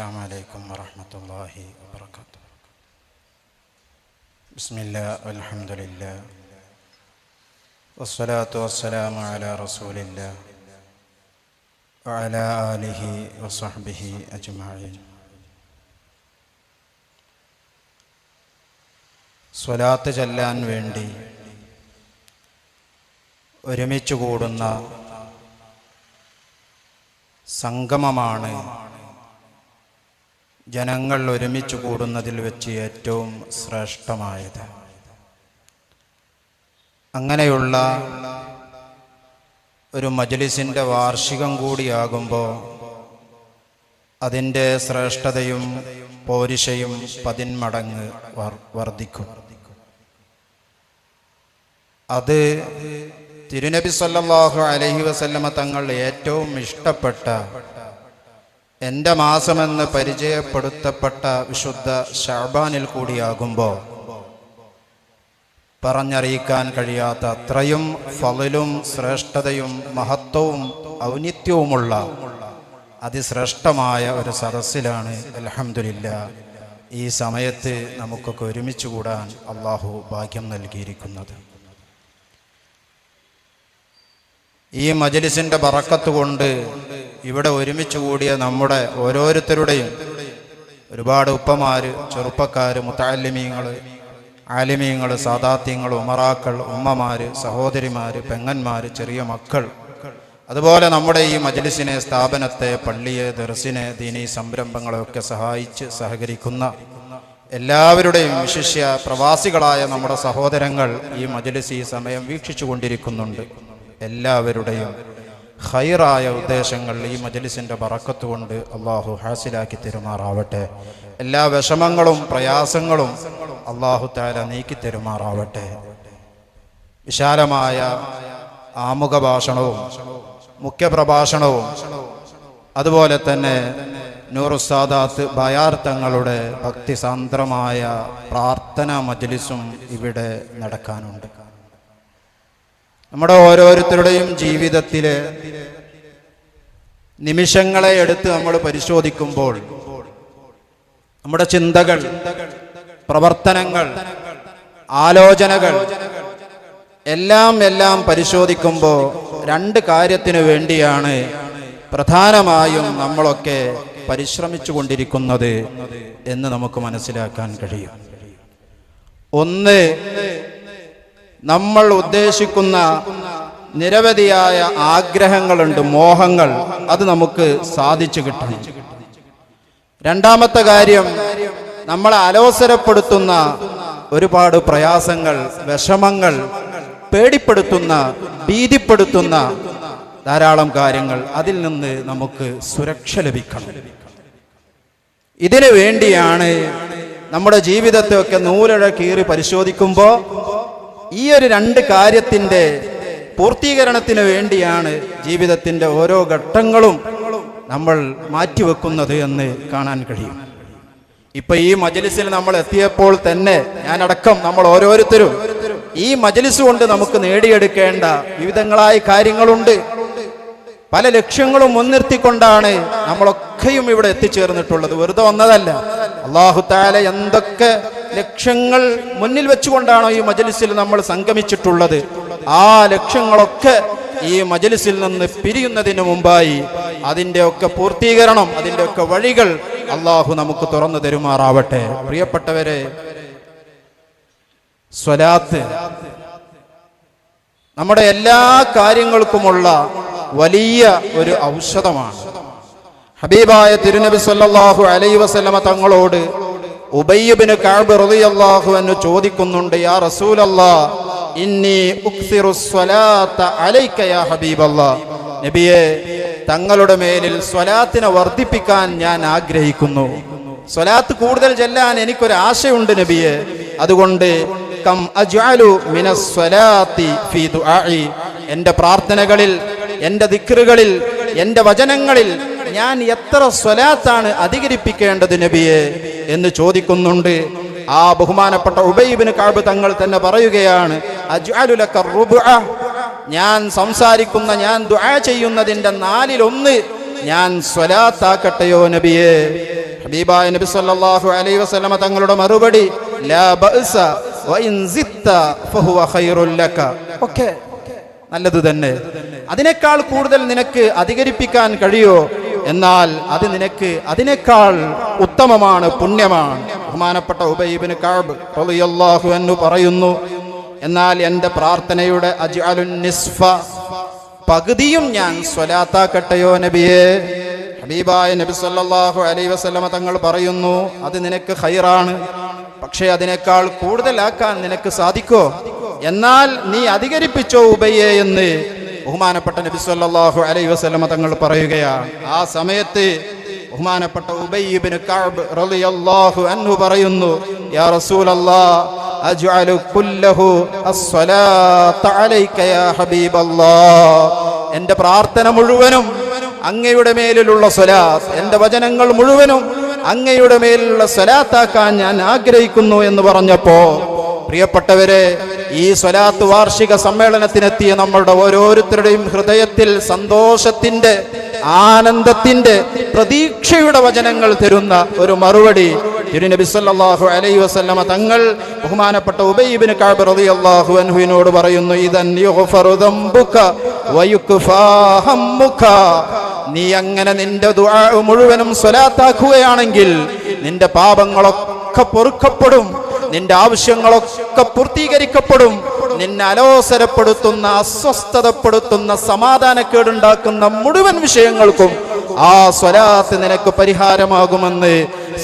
السلام عليكم ورحمة الله وبركاته بسم الله والحمد لله والصلاة والسلام على رسول الله وعلى آله وصحبه أجمعين സ്വലാത്ത് ചെല്ലാൻ വേണ്ടി ഒരുമിച്ച് കൂടുന്ന സംഗമമാണ് ജനങ്ങൾ ഒരുമിച്ച് കൂടുന്നതിൽ വെച്ച് ഏറ്റവും ശ്രേഷ്ഠമായത്. അങ്ങനെയുള്ള ഒരു മജ്ലിസിന്റെ വാർഷികം കൂടിയാകുമ്പോൾ അതിന്റെ ശ്രേഷ്ഠതയും പോരിശയും പതിന്മടങ്ങ് വർ വർദ്ധിക്കും. അത് തിരുനബി സല്ലാഹു അലഹി വസല്ലമ തങ്ങൾ ഏറ്റവും ഇഷ്ടപ്പെട്ട എന്റെ മാസമെന്ന് പരിചയപ്പെടുത്തപ്പെട്ട വിശുദ്ധ ഷാബാനിൽ കൂടിയാകുമ്പോൾ പറഞ്ഞറിയിക്കാൻ കഴിയാത്ത അത്രയും ഫലിലും ശ്രേഷ്ഠതയും മഹത്വവും ഔന്നിത്യവുമുള്ള അതിശ്രേഷ്ഠമായ ഒരു സദസ്സിലാണ് അലഹമില്ല ഈ സമയത്ത് നമുക്കൊക്കെ ഒരുമിച്ച് കൂടാൻ അള്ളാഹു ഭാഗ്യം നൽകിയിരിക്കുന്നത്. ഈ മജലിസിന്റെ ബറക്കത്ത് കൊണ്ട് ഇവിടെ ഒരുമിച്ച് കൂടിയ നമ്മുടെ ഓരോരുത്തരുടെയും ഒരുപാട് ഉപ്പമാര് ചെറുപ്പക്കാര് മുത്താലിമീങ്ങൾ ആലിമീങ്ങൾ സാദാത്യങ്ങൾ ഉമറാക്കൾ ഉമ്മമാര് സഹോദരിമാര് പെങ്ങന്മാര് ചെറിയ മക്കൾ. അതുപോലെ നമ്മുടെ ഈ മജ്ലിസിനെ സ്ഥാപനത്തെ പള്ളിയെ ദർസിനെ ദീനീ സംരംഭങ്ങളെയൊക്കെ സഹായിച്ച് സഹകരിക്കുന്ന എല്ലാവരുടെയും വിശിഷ്യ പ്രവാസികളായ നമ്മുടെ സഹോദരങ്ങൾ ഈ മജ്ലിസ് ഈ സമയം വീക്ഷിച്ചു കൊണ്ടിരിക്കുന്നുണ്ട് എല്ലാവരുടെയും ഹൈറായ ഉദ്ദേശങ്ങൾ ഈ മജലിസിന്റെ കൊണ്ട് അള്ളാഹു ഹാസിലാക്കി തെരുമാറാവട്ടെ. എല്ലാ വിഷമങ്ങളും പ്രയാസങ്ങളും അള്ളാഹു താല നീക്കി തെരുമാറാവട്ടെ. വിശാലമായ ആമുഖ ഭാഷണവും മുഖ്യപ്രഭാഷണവും അതുപോലെ തന്നെ നൂറുസാദാത്ത് ഭയാർത്ഥങ്ങളുടെ തങ്ങളുടെ ഭക്തിസാന്ദ്രമായ പ്രാർത്ഥനാ മജലിസും ഇവിടെ നടക്കാനുണ്ട്. നമ്മുടെ ഓരോരുത്തരുടെയും ജീവിതത്തിലെ നിമിഷങ്ങളെ എടുത്ത് നമ്മൾ പരിശോധിക്കുമ്പോൾ നമ്മുടെ ചിന്തകൾ പ്രവർത്തനങ്ങൾ ആലോചനകൾ എല്ലാം എല്ലാം പരിശോധിക്കുമ്പോൾ രണ്ട് കാര്യത്തിനു വേണ്ടിയാണ് പ്രധാനമായും നമ്മളൊക്കെ പരിശ്രമിച്ചു കൊണ്ടിരിക്കുന്നത് എന്ന് നമുക്ക് മനസ്സിലാക്കാൻ കഴിയും. ഒന്ന് നമ്മൾ ഉദ്ദേശിക്കുന്ന നിരവധിയായ ആഗ്രഹങ്ങളുണ്ട് മോഹങ്ങൾ അത് നമുക്ക് സാധിച്ചു കിട്ടണം. രണ്ടാമത്തെ കാര്യം നമ്മളെ അലോസരപ്പെടുത്തുന്ന ഒരുപാട് പ്രയാസങ്ങൾ വിഷമങ്ങൾ പേടിപ്പെടുത്തുന്ന ഭീതിപ്പെടുത്തുന്ന ധാരാളം കാര്യങ്ങൾ അതിൽ നിന്ന് നമുക്ക് സുരക്ഷ ലഭിക്കണം. ഇതിനു വേണ്ടിയാണ് നമ്മുടെ ജീവിതത്തെയൊക്കെ നൂലഴ കീറി പരിശോധിക്കുമ്പോൾ ഈ ഒരു രണ്ട് കാര്യത്തിന്റെ പൂർത്തീകരണത്തിന് വേണ്ടിയാണ് ജീവിതത്തിന്റെ ഓരോ ഘട്ടങ്ങളും നമ്മൾ മാറ്റിവെക്കുന്നത് എന്ന് കാണാൻ കഴിയും. ഇപ്പൊ ഈ മജലിസിൽ നമ്മൾ എത്തിയപ്പോൾ തന്നെ ഞാനടക്കം നമ്മൾ ഓരോരുത്തരും ഈ മജലിസ് കൊണ്ട് നമുക്ക് നേടിയെടുക്കേണ്ട വിവിധങ്ങളായ കാര്യങ്ങളുണ്ട്. പല ലക്ഷ്യങ്ങളും മുൻനിർത്തിക്കൊണ്ടാണ് നമ്മളൊക്കെയും ഇവിടെ എത്തിച്ചേർന്നിട്ടുള്ളത്. വെറുതെ വന്നതല്ല. അള്ളാഹു താല എന്തൊക്കെ ലക്ഷ്യങ്ങൾ മുന്നിൽ വെച്ചുകൊണ്ടാണോ ഈ മജലിസിൽ നമ്മൾ സംഗമിച്ചിട്ടുള്ളത്? ആ ലക്ഷ്യങ്ങളൊക്കെ ഈ മജലിസിൽ നിന്ന് പിരിയുന്നതിന് മുമ്പായി അതിന്റെ ഒക്കെ പൂർത്തീകരണം അതിന്റെ ഒക്കെ വഴികൾ അള്ളാഹു നമുക്ക് തുറന്നു തരുമാറാവട്ടെ. പ്രിയപ്പെട്ടവരെ സ്വലാത്ത് നമ്മുടെ എല്ലാ കാര്യങ്ങൾക്കുമുള്ള വലിയ ഒരു ഔഷധമാണ്. ഹബീബായ തിരുനബി സല്ലാഹു അലൈ വസല്ലമ തങ്ങളോട് ഉബയ്യബിന് കഅബ് റളിയല്ലാഹു അൻഹു ചോദിക്കുന്നുണ്ട് യാ റസൂലല്ലാ ഇന്നി ഉക്സിറു സ്വലാത്ത അലൈക യാ ഹബീബല്ലാ? നബിയെ തങ്ങളുടെ മേലിൽ സ്വലാത്തിനെ വർദ്ധിപ്പിക്കാൻ ഞാൻ ആഗ്രഹിക്കുന്നു. സ്വലാത്ത് കൂടുതൽ ചെല്ലാൻ എനിക്കൊരു ആശയുണ്ട് നബിയെ. അതുകൊണ്ട് കം അജ്അലു മിനസ്വലാത്തി ഫീ ദുആഇ. എന്റെ പ്രാർത്ഥനകളിൽ എന്റെ ദിക്റുകളിൽ എന്റെ വചനങ്ങളിൽ ഞാൻ എത്ര സ്വലാത്താണ് അധികരിപ്പിക്കേണ്ടത് നബിയെ എന്ന് ചോദിക്കുന്നുണ്ട്. ആ ബഹുമാനപ്പെട്ട ഉബൈബിന് കാബ് തങ്ങൾ തന്നെ പറയുകയാണ്. ഞാൻ സംസാരിക്കുന്ന ഞാൻ ദുആ ചെയ്യുന്നതിന്റെ നാലിലൊന്ന് ഞാൻ സ്വലാത്താക്കട്ടെയോ നബിയെ. ഹബീബായ നബി സല്ലല്ലാഹു അലൈഹി വസല്ലമ തങ്ങളുടെ മറുപടി ലാ ബഅസ വഇൻ സിത്ത ഫഹുവ ഖൈറുൽ ലക. ഓക്കേ. നല്ലത് തന്നെ. അതിനേക്കാൾ കൂടുതൽ നിനക്ക് അധികരിപ്പിക്കാൻ കഴിയോ? എന്നാൽ അത് നിനക്ക് അതിനേക്കാൾ ഉത്തമമാണ് പുണ്യമാണ്. ബഹുമാനപ്പെട്ട ഉബൈബിന് കാബ് റളിയല്ലാഹു എന്ന് പറയുന്നു എന്നാൽ എന്റെ പ്രാർത്ഥനയുടെ അജ്അലുൻ നിസ്ഫ പകുതിയും ഞാൻ സ്വലാത്താക്കട്ടെയോ നബിയെ? ഹബീബായ നബി സല്ലല്ലാഹു അലൈഹി വസല്ലമ തങ്ങൾ പറയുന്നു അത് നിനക്ക് ഹൈറാണ് പക്ഷേ അതിനേക്കാൾ കൂടുതലാക്കാൻ നിനക്ക് സാധിക്കോ? എന്നാൽ നീ അധികരിപ്പിച്ചോ ഉബയ്യെ എന്ന് ബഹുമാനപ്പെട്ട നബി സല്ലല്ലാഹു അലൈഹി വസല്ലമ തങ്ങൾ പറയുകയാണ്. ആ സമയത്ത് ബഹുമാനപ്പെട്ട ഉബൈബിന് കഅബ് റളിയല്ലാഹു അൻഹു പറയുന്നു യാ റസൂലല്ലാഹ് അജ്അലു കുല്ലഹു അസ്സലാത്ത അലൈക യാ ഹബീബല്ലാഹ് എന്റെ പ്രാർത്ഥന മുഴുവനും അങ്ങയുടെ മേലിലുള്ള സ്വലാത്ത് എന്റെ വചനങ്ങൾ മുഴുവനും അങ്ങയുടെ മേലുള്ള സ്വലാത്താക്കാൻ ഞാൻ ആഗ്രഹിക്കുന്നു എന്ന് പറഞ്ഞപ്പോ പ്രിയപ്പെട്ടവരെ ഈ സ്വലാത്ത് വാർഷിക സമ്മേളനത്തിനെത്തിയ നമ്മളുടെ ഓരോരുത്തരുടെയും ഹൃദയത്തിൽ സന്തോഷത്തിന്റെ ആനന്ദത്തിന്റെ പ്രതീക്ഷയുടെ വചനങ്ങൾ തരുന്ന ഒരു മറുപടി തിരുനബി സല്ലല്ലാഹു അലൈഹി വസല്ലമ തങ്ങൾ ബഹുമാനപ്പെട്ട ഉബൈബിന് കഅബ് റളിയല്ലാഹു അൻഹുവിനോട് പറയുന്നു ഇദൻ യുഗ്ഫറു ദംബുക വയുക്ഫാ ഹമ്മുക നീ അങ്ങനെ നിന്റെ ദുആ മുഴുവനും സ്വലാത്താക്കുകയാണെങ്കിൽ നിന്റെ പാപങ്ങളൊക്കെ പൊറുക്കപ്പെടും. നിന്റെ ആവശ്യങ്ങളൊക്കെ പൂർത്തീകരിക്കപ്പെടും. നിന്നെ അലോസരപ്പെടുത്തുന്ന അസ്വസ്ഥതപ്പെടുത്തുന്ന സമാധാനക്കേടുണ്ടാക്കുന്ന മുഴുവൻ വിഷയങ്ങൾക്കും ആ സ്വലാത്ത് നിനക്ക് പരിഹാരമാകുമെന്ന്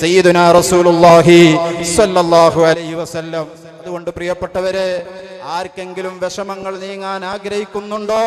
സയ്യിദുന റസൂലുള്ളാഹി സല്ലല്ലാഹു അലൈഹി വസല്ലം. അതുകൊണ്ട് പ്രിയപ്പെട്ടവരെ ആർക്കെങ്കിലും വിഷമങ്ങൾ നീങ്ങാൻ ആഗ്രഹിക്കുന്നുണ്ടോ?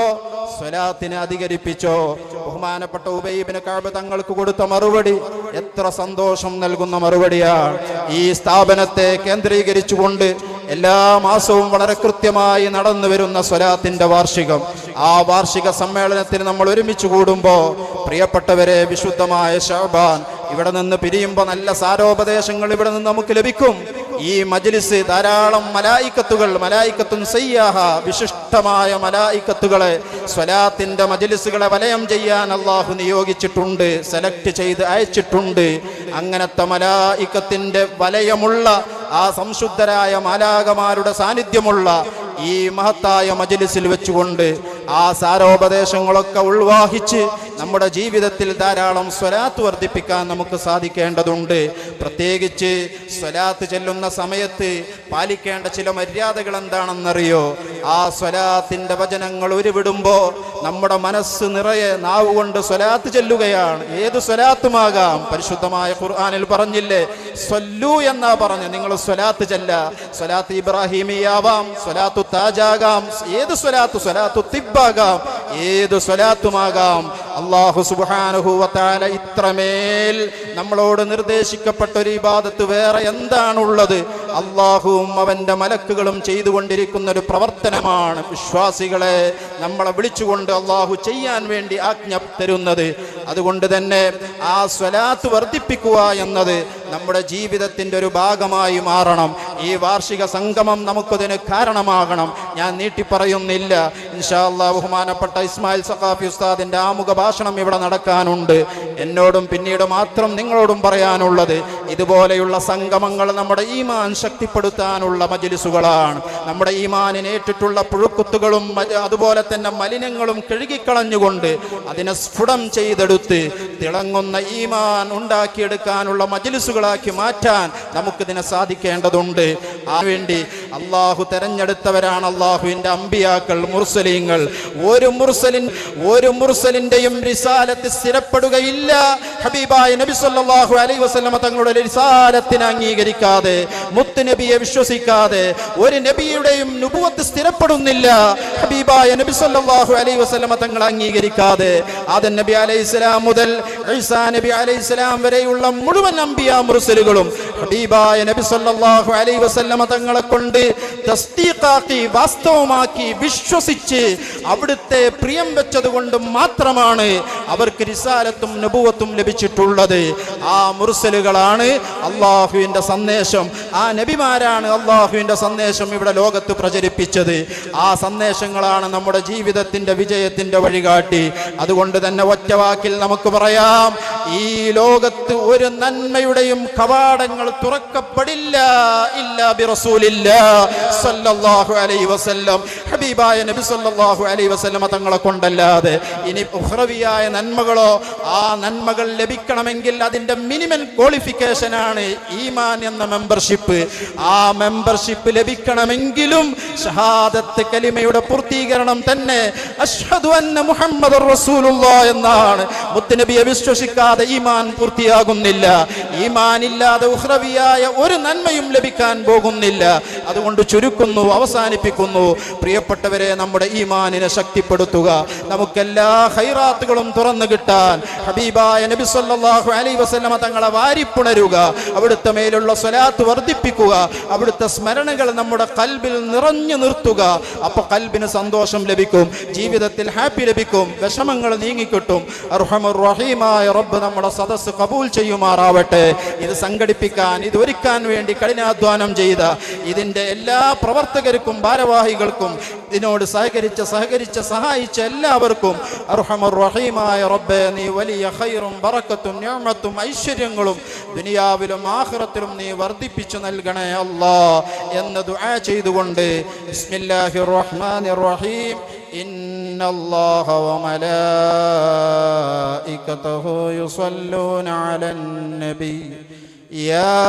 സ്വലാത്തിനെ അധികരിപ്പിച്ചോ? ബഹുമാനപ്പെട്ട ഉബൈബിന് കാബ് തങ്ങൾക്ക് കൊടുത്ത മറുപടി എത്ര സന്തോഷം നൽകുന്ന മറുപടിയാണ്. ഈ സ്ഥാപനത്തെ കേന്ദ്രീകരിച്ചുകൊണ്ട് എല്ലാ മാസവും വളരെ കൃത്യമായി നടന്നു വരുന്ന സ്വലാത്തിന്റെ വാർഷികം. ആ വാർഷിക സമ്മേളനത്തിന് നമ്മൾ ഒരുമിച്ച് കൂടുമ്പോൾ പ്രിയപ്പെട്ടവരെ വിശുദ്ധമായ ഷഹബാൻ ഇവിടെ നിന്ന് പിരിയുമ്പോൾ നല്ല സാരോപദേശങ്ങൾ ഇവിടെ നിന്ന് നമുക്ക് ലഭിക്കും. ഈ മജ്ലിസ് ധാരാളം മലായിക്കത്തുകൾ മലായിക്കത്തും സയ്യാഹ വിശിഷ്ടമായ മലായിക്കത്തുകളെ സ്വലാത്തിന്റെ മജ്ലിസുകളെ വലയം ചെയ്യാൻ അള്ളാഹു നിയോഗിച്ചിട്ടുണ്ട് സെലക്ട് ചെയ്ത് അയച്ചിട്ടുണ്ട്. അങ്ങനത്തെ മലായിക്കത്തിന്റെ വലയമുള്ള ആ സംശുദ്ധരായ മാലാകമാരുടെ സാന്നിധ്യമുള്ള ഈ മഹത്തായ മജ്ലിസിൽ വെച്ചുകൊണ്ട് ആ സാരോപദേശങ്ങളൊക്കെ ഉൾവാഹിച്ച് നമ്മുടെ ജീവിതത്തിൽ ധാരാളം സ്വലാത്ത് വർദ്ധിപ്പിക്കാൻ നമുക്ക് സാധിക്കേണ്ടതുണ്ട്. പ്രത്യേകിച്ച് സ്വലാത്ത് ചെല്ലുന്ന സമയത്ത് പാലിക്കേണ്ട ചില മര്യാദകൾ എന്താണെന്നറിയോ? ആ സ്വലാത്തിന്റെ വചനങ്ങൾ ഉരുവിടുമ്പോൾ നമ്മുടെ മനസ്സ് നിറയെ നാവ് കൊണ്ട് സ്വലാത്ത് ചെല്ലുകയാണ്. ഏത് സ്വലാത്തുമാകാം? പരിശുദ്ധമായ ഖുർആാനിൽ പറഞ്ഞില്ലേ സ്വല്ലു എന്നാ പറഞ്ഞു. നിങ്ങൾ സ്വലാത്ത് ചെല്ല. സ്വലാത്ത് ഇബ്രാഹിമിയാവാം സ്വലാത്തു താജാകാം ഏത് സ്വലാത്തു? സ്വലാത്തു തിബാകാം ഏത് സ്വലാത്തുമാകാം? അള്ളാഹു സുബാനുഹൂവത്താല ഇത്രമേൽ നമ്മളോട് നിർദ്ദേശിക്കപ്പെട്ട ഒരു ഇബാദത്ത് വേറെ എന്താണുള്ളത്? അള്ളാഹുവും അവന്റെ മലക്കുകളും ചെയ്തുകൊണ്ടിരിക്കുന്ന ഒരു പ്രവർത്തനമാണ് വിശ്വാസികളെ നമ്മളെ വിളിച്ചുകൊണ്ട് അള്ളാഹു ചെയ്യാൻ വേണ്ടി ആജ്ഞ തരുന്നത്. അതുകൊണ്ട് തന്നെ ആ സ്വലാത്ത് വർദ്ധിപ്പിക്കുക എന്നത് നമ്മുടെ ജീവിതത്തിന്റെ ഒരു ഭാഗമായി മാറണം. ഈ വാർഷിക സംഗമം നമുക്കതിന് കാരണമാകണം. ഞാൻ നീട്ടിപ്പറയുന്നില്ല. ഇൻഷാ അല്ലാഹ് ബഹുമാനപ്പെട്ട ഇസ്മായിൽ സഖാഫി ഉസ്താദിന്റെ ആമുഖ ഭാഷണം ഇവിടെ നടക്കാനുണ്ട്. എന്നോടും പിന്നീട് മാത്രം നിങ്ങളോടും പറയാനുള്ളത് ഇതുപോലെയുള്ള സംഗമങ്ങൾ നമ്മുടെ ഈമാൻ ശക്തിപ്പെടുത്താനുള്ള മജിലിസുകളാണ്. നമ്മുടെ ഈമാനിന് ഏറ്റിട്ടുള്ള പുഴുക്കുത്തുകളും അതുപോലെ തന്നെ മലിനങ്ങളും കഴുകിക്കളഞ്ഞുകൊണ്ട് അതിനെ സ്ഫുടം ചെയ്തെടുത്ത് തിളങ്ങുന്ന ഈമാൻ ഉണ്ടാക്കിയെടുക്കാനുള്ള മജിലിസുകളാക്കി മാറ്റാൻ നമുക്കിതിനെ സാധിക്കേണ്ടതുണ്ട്. വേണ്ടി അള്ളാഹു തെരഞ്ഞെടുത്തവരാണ് അള്ളാഹുവിന്റെ അമ്പിയാക്കൾ മുർസലിങ്ങൾ. ഒരു മുർസലിൻ ഒരു മുർസലിന്റെയും റിസാലത്ത് സ്ഥിരപ്പെടുകയില്ല. ഹബീബായ നബി സല്ലാഹു അലൈ വസ്ലമ തങ്ങളുടെ റിസാലത്തിന് അംഗീകരിക്കാതെ മുത്ത് നബിയെ വിശ്വസിക്കാതെ ഒരു നബിയുടെയും നുപുവത്ത് സ്ഥിരപ്പെടുന്നില്ല. ഹബീബായ നബി സല്ലാഹു അലൈ വസ്ലമ തങ്ങൾ അംഗീകരിക്കാതെ ആദൻ നബി അലൈഹി മുതൽ ഐസാ നബി അലൈഹി വരെയുള്ള മുഴുവൻ അമ്പിയ മുർസലുകളും ഹബീബായ നബി സല്ലല്ലാഹു അലൈഹി വസല്ലമ തങ്ങളെ കൊണ്ട് തസ്ദീഖാക്കി വാസ്തവമാക്കി വിശ്വസിച്ച് അവിടുത്തെ പ്രിയം വെച്ചതുകൊണ്ട് മാത്രമാണ് അവർക്ക് റിസാലത്തും നബുവത്തും ലഭിച്ചിട്ടുള്ളത്. ആ മുർസലുകളാണ് അള്ളാഹുവിന്റെ സന്ദേശം. ആ നബിമാരാണ് അള്ളാഹുവിന്റെ സന്ദേശം ഇവിടെ ലോകത്ത് പ്രചരിപ്പിച്ചത്. ആ സന്ദേശങ്ങളാണ് നമ്മുടെ ജീവിതത്തിന്റെ വിജയത്തിന്റെ വഴികാട്ടി. അതുകൊണ്ട് തന്നെ ഒറ്റവാക്കിൽ നമുക്ക് പറയാം ഈ ലോകത്ത് ഒരു നന്മയുടെയും കവാടങ്ങൾ തുറക്കപ്പെടില്ല ഇല്ല ബിറസൂലില്ല സല്ലല്ലാഹു അലൈഹി വസല്ലം. ഹബീബായ നബി സല്ലല്ലാഹു അലൈഹി വസല്ലം തങ്ങളെ കൊണ്ടല്ലാതെ ഇനി ഉഹ്റവിയായ നന്മകളോ ആ നന്മകൾ ലഭിക്കണമെങ്കിൽ അതിന്റെ മിനിമം ക്വാളിഫിക്കേഷൻ ആണ് ഈമാൻ എന്ന മെമ്പർഷിപ്പ്. ആ മെമ്പർഷിപ്പ് ലഭിക്കണമെങ്കിലും ഷഹാദത്ത് കലിമയുടെ പൂർത്തീകരണം തന്നെ അഷ്ഹദു അന്ന മുഹമ്മദ് റസൂലുള്ള എന്നാണ്. മുത്തുനബിയെ വിശ്വസിക്കാതെ ഈമാൻ പൂർത്തിയാകുന്നില്ല. ഈമാൻ ഇല്ലാതെ ഉഹ്റവിയായ ഒരു നന്മയും ലഭിക്കാൻ പോകുന്നില്ല. അതുകൊണ്ട് ചുരുക്കുന്നു അവസാനിപ്പിക്കുന്നു. പ്രിയപ്പെട്ടവരെ നമ്മുടെ ഈമാനിനെ ശക്തിപ്പെടുത്തുക. നമുക്കെല്ലാ ഹൈറാത്തുകളും തുറന്നു കിട്ടാൻ ഹബീബായ നബി സല്ലാഹു അലൈ വസല്ലമ തങ്ങളെ വാരിപ്പുണരുക. അവിടുത്തെ മേലുള്ള സ്വലാത്ത് വർദ്ധിപ്പിക്കുക. അവിടുത്തെ സ്മരണകൾ നമ്മുടെ കൽബിൽ നിറഞ്ഞു നിർത്തുക. അപ്പൊ കൽബിന് സന്തോഷം ലഭിക്കും ജീവിതത്തിൽ ഹാപ്പി ലഭിക്കും വിഷമങ്ങൾ നീങ്ങിക്കിട്ടും. റഹീമായ റബ്ബ് നമ്മുടെ സദസ്സ് കബൂൽ ചെയ്യുമാറാവട്ടെ. ഇത് സംഘടിപ്പിക്കാൻ ഇത് ഒരുക്കാൻ വേണ്ടി കഠിനാധ്വാനം ചെയ്ത ഇതിന്റെ എല്ലാ പ്രവർത്തകർക്കും ഭാരവാഹികൾക്കും ഇതിനോട് സഹകരിച്ച സഹകരിച്ച സഹായിച്ച എല്ലാവർക്കും അർഹമുർ റഹീമായ റബ്ബെ നീ വലിയ ഖൈറും ബറക്കത്തും ഞാമത്തും ഐശ്വര്യങ്ങളും ദുനിയാവിലും ആഖിറത്തിലും നീ വർദ്ധിപ്പിച്ചു നൽകണേ അല്ലാ എന്ന് ദുആ ചെയ്തുകൊണ്ട് ബിസ്മില്ലാഹിർ റഹ്മാനിർ റഹീം إن الله وملائكته يصلون على النبي يا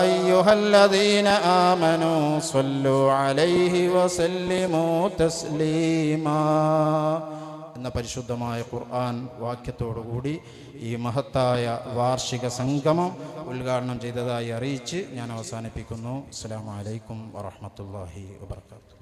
أيها الذين آمنوا صلوا عليه وسلموا تسليما എന്ന പരിശുദ്ധമായ ഖുർആൻ വാക്യത്തോടുകൂടി ഈ മഹത്തായ വാർഷിക സംഗമം ഉദ്ഘാടനം ചെയ്തതായി അറിയിച്ച് ഞാൻ അവസാനിപ്പിക്കുന്നു അസ്സാം വലൈക്കും വറഹമത്തല്ലാഹി വാത്തു